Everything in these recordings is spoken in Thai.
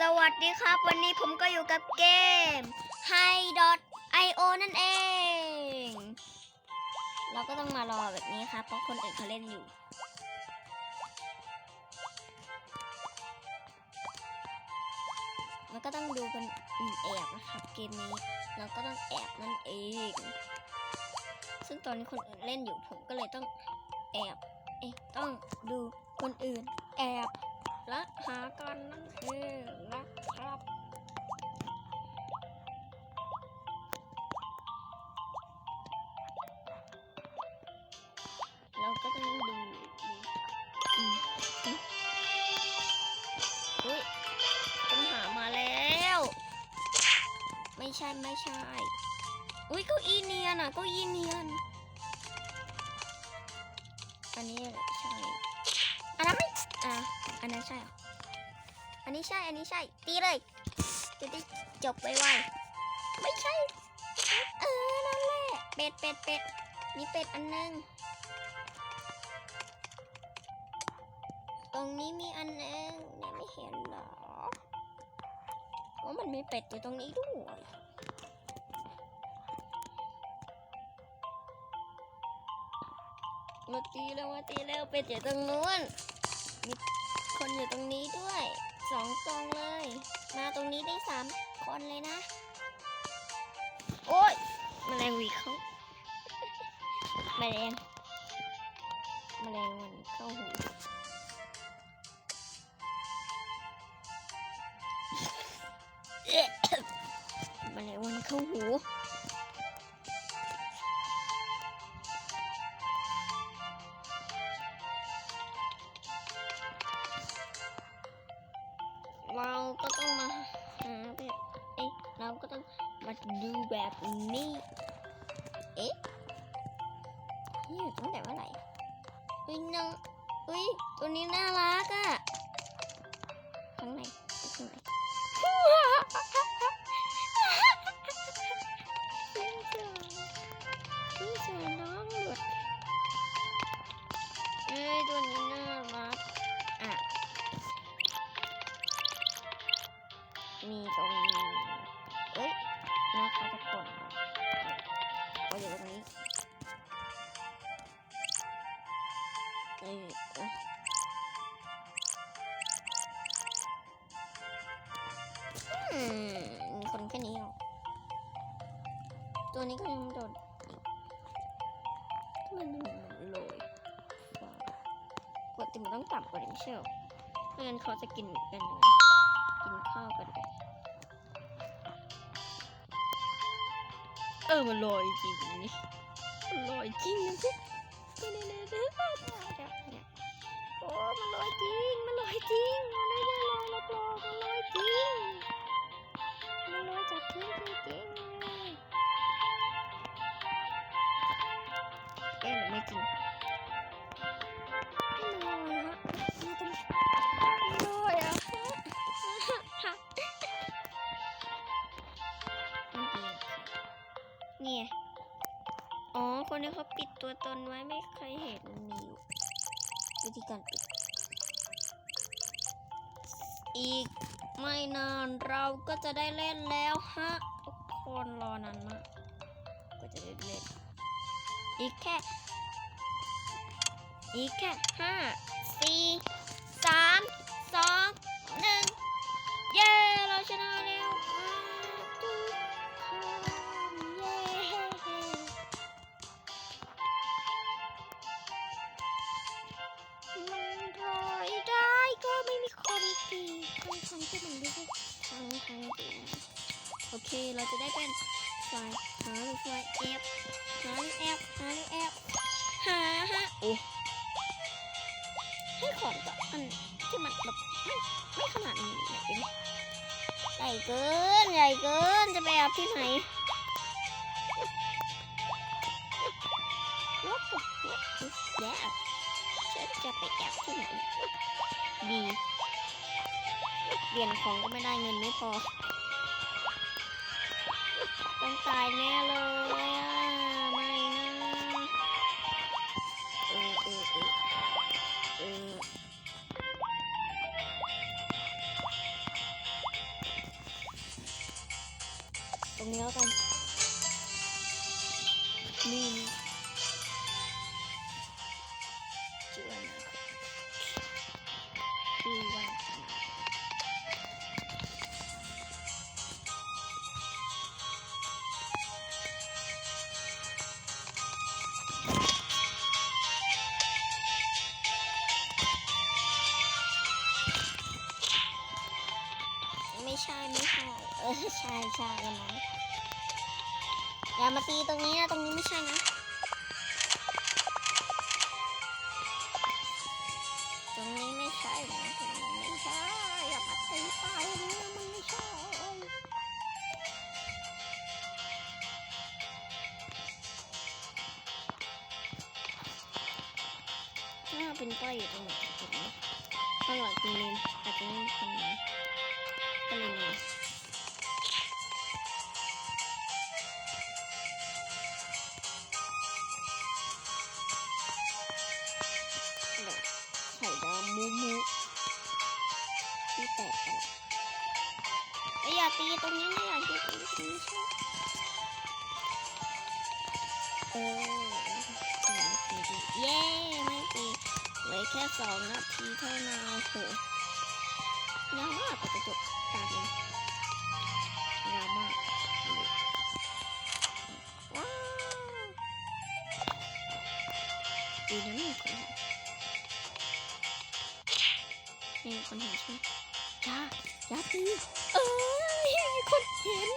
สวัสดีครับ วันนี้ผมก็อยู่กับเกม Hi.io นั่นเอง เราก็ต้องมารอแบบนี้ครับ เพราะคนอื่นเขาเล่นอยู่แล้วก็ต้องดูคนอื่นแอบนะครับ เกมนี้ เราก็ต้องแอบนั่นเอง ซึ่งตอนนี้คนอื่นเล่นอยู่ผมก็เลยต้องแอบ เอ๊ะต้องดูคนอื่นแอบ และหากันนั่นเองนะครับเราก็ต้องดูอุ้ยต้องหามาแล้ว ไม่ใช่ไม่ใช่ อุ้ยเก้าอี้เนียนอะเก้าอี้เนียน อันนี้ใช่อันนั้นไม่อะ อันนั้นใช่หรอ อันนี้ใช่ อันนี้ใช่ ตีเลย จะได้จบไวๆไม่ใช่ เออ นั่นแหละ เป็ด เป็ด เป็ด มีเป็ดอันหนึง ตรงนี้มีอันหนึงเนี่ยไม่เห็นเหรอ ว่ามันมีเป็ดอยู่ตรงนี้ด้วยมาตีแล้วมาตีแล้วเป็ดอยู่ตรงนู้น อยู่ตรงนี้ด้วยสองตรงเลย มาตรงนี้ได้สามคนเลยนะ โอ้ยแมลงวีเขาแมลงแมลงมันเข้าหูเอ๊ะแมลงวันเข้าหู แบบนี้ เอ๊ะนี่อยู่ตั้งแต่เมื่อไหร่อุ้ยน้องอุ้ยตัวนี้น่ารักอะข้างในข้างในพี่สาวน้องหลุดเอ้ยตัวนี้ คนแค่นี้เหรอตัวนี้ก็ยังโดนอีกทำไมมันโรยกดติมันต้องต่ำกว่านี้ไม่ใช่เหรอไม่งั้นเขาจะกินกันกินข้าวกันเออมันลอยจริงนี่ลอยจริงนะพี่ ตัวตนไว้ไม่เคยเห็นมีอยู่วิธีการปิด อีกไม่นานเราก็จะได้เล่นแล้วฮะ ทุกคนรอนานมากก็จะได้เล่น อีกแค่ อีกแค่ห้าสี่สามสองหนึ่งเย้ เราชนะแล้ว เราจะได้เป็นฝ่ายหาหรือฝ่ายแอบหาหรือแอบหาหรือแอบหาฮะโอ้ให้ของกับอันที่มันแบบไม่ไม่ขนาดนี้ไหนเป็นใหญ่เกินใหญ่เกินจะไปแอบที่ไหนวับวับวับแย่ฉันจะไปแอบที่ไหนดีเปลี่ยนของก็ไม่ได้เงินไม่พอ ตองตายแน่เลยไม่นะเออเออเออเออตรงนี้แล้วกัน ใช่ใช่อันนั้นอย่ามาตีตรงนี้นะตรงนี้ไม่ใช่นะตรงนี้ไม่ใช่นะตรงนี้ไม่ใช่อย่ามาตีไปนะมันไม่ใช่ถ้าเป็นป้ายอยู่ตรงไหนตรงนี้ข้าหลังตรงนี้อาจจะไม่มีคนมา ออเย้ไม่ตีเลือแค่สองนาทีเท่านั้นโอ้โหยาวมากกว่าจะจบตาเลยยาวมากว้าวดีนะมีคนเห็นมีคนเห็นใช่ไหมจ้าอย่าตีเออมีคนเห็น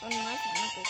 ต้นไม้สามารถปลู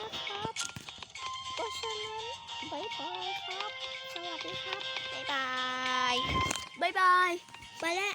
นะครับเพราะฉะนั้นบายบายครับ สวัสดีครับบายบายบายบาย ไปแล้ว